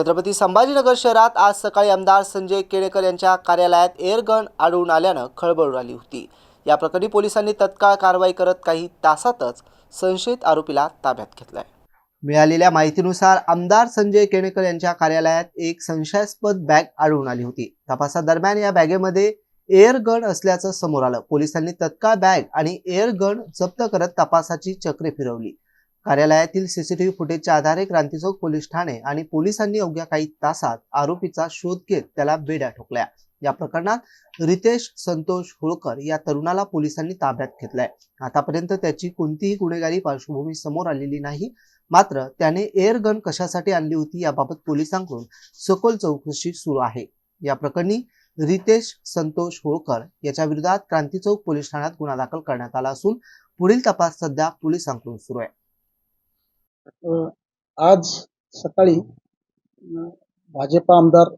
छत्रपती संभाजीनगर शहरात आज सकाळी आमदार संजय केळेकर यांच्या कार्यालयात एअरगन आढळून आल्यानं खळबळ उडाली होती. या प्रकरणी पोलिसांनी तत्काळ कारवाई करत काही तासातच संशयित आरोपीला ताब्यात घेतलाय. मिळालेल्या माहितीनुसार आमदार संजय केणेकर यांच्या कार्यालयात एक संशयास्पद बॅग आढळून आली होती. तपासादरम्यान या बॅगेमध्ये एअर गन असल्याचं समोर आलं. पोलिसांनी तत्काळ बॅग आणि एअर गन जप्त करत तपासाची चक्रे फिरवली. कार्यालयातील सीसीटीव्ही फुटेजच्या आधारे क्रांतीचौक पोलीस ठाणे आणि पोलिसांनी अवघ्या काही तासात आरोपीचा शोध घेत त्याला बेड्या ठोकल्या. या प्रकरणात रितेश संतोष होळकर या तरुणाला पोलिसांनी ताब्यात घेतलाय. आतापर्यंत त्याची कोणतीही गुन्हेगारी पार्श्वभूमी समोर आलेली नाही. मात्र त्याने एअर गन कशासाठी आणली होती याबाबत पोलिसांकडून सखोल चौकशी सुरू आहे. या प्रकरणी रितेश संतोष होळकर याच्या विरोधात क्रांतीचौक पोलीस ठाण्यात गुन्हा दाखल करण्यात आला असून पुढील तपास सध्या पोलिसांकडून सुरू आहे. आज सकाळी भाजपा आमदार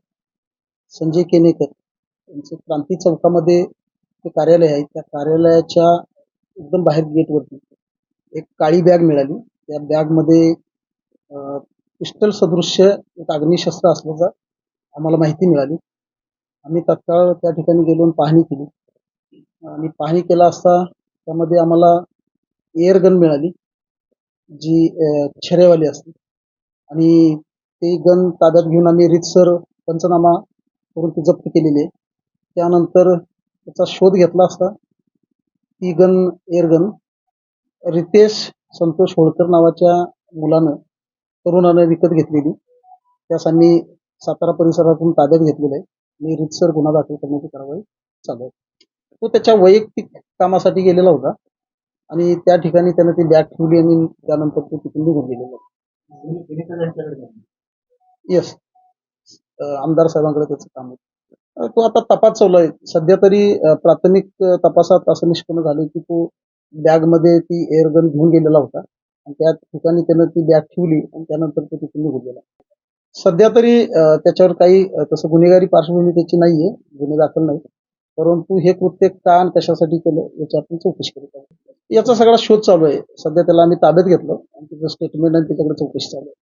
संजय केनेकर यांचं क्रांती चौकामध्ये ते कार्यालय आहे त्या कार्यालयाच्या एकदम बाहेर गेटवरती एक काळी बॅग मिळाली. त्या बॅगमध्ये पिस्टल सदृश्य एक अग्निशस्त्र असल्याचा आम्हाला माहिती मिळाली. आम्ही तत्काळ त्या ठिकाणी गेलो पाहणी केली. आणि पाहणी केला असता त्यामध्ये आम्हाला एअर गन मिळाली. जी अ, छरेवाली असते. आणि ते गन ताब्यात घेऊन आम्ही रितसर पंचनामा करून ती जप्त केलेली आहे. त्यानंतर त्याचा शोध घेतला असता ती gun air gun Ritesh Santosh Holkar नावाच्या मुलानं तरुणानं विकत घेतलेली. त्यास आम्ही सातारा परिसरातून ताब्यात घेतलेलं आहे. आणि रितसर गुन्हा दाखल करण्याची कारवाई चालू आहे. तो त्याच्या वैयक्तिक कामासाठी गेलेला होता. आणि त्या ठिकाणी त्यानं ती बॅग ठेवली आणि त्यानंतर तो तिथून निघून गेलेला येस आमदार साहेबांकडे त्याचं काम आहे तो आता तपास चालू आहे. सध्या तरी प्राथमिक तपासात असं निष्पन्न झालं की तो बॅगमध्ये ती एअरगन घेऊन गेलेला होता. आणि त्या ठिकाणी त्यानं ती बॅग ठेवली आणि त्यानंतर तो तिथून निघून गेला. सध्या तरी त्याच्यावर काही तसं गुन्हेगारी पार्श्वभूमी त्याची नाहीये. गुन्हे दाखल नाही परंतु हे कृत्य का आणि कशासाठी केलं याची आपण चौकशी करत आहोत याचा सगळा शोध चालू आहे. सध्या त्याला आम्ही ताब्यात घेतलं आणि त्याचं स्टेटमेंट आणि त्याच्याकडे चौकशी चालू आहे.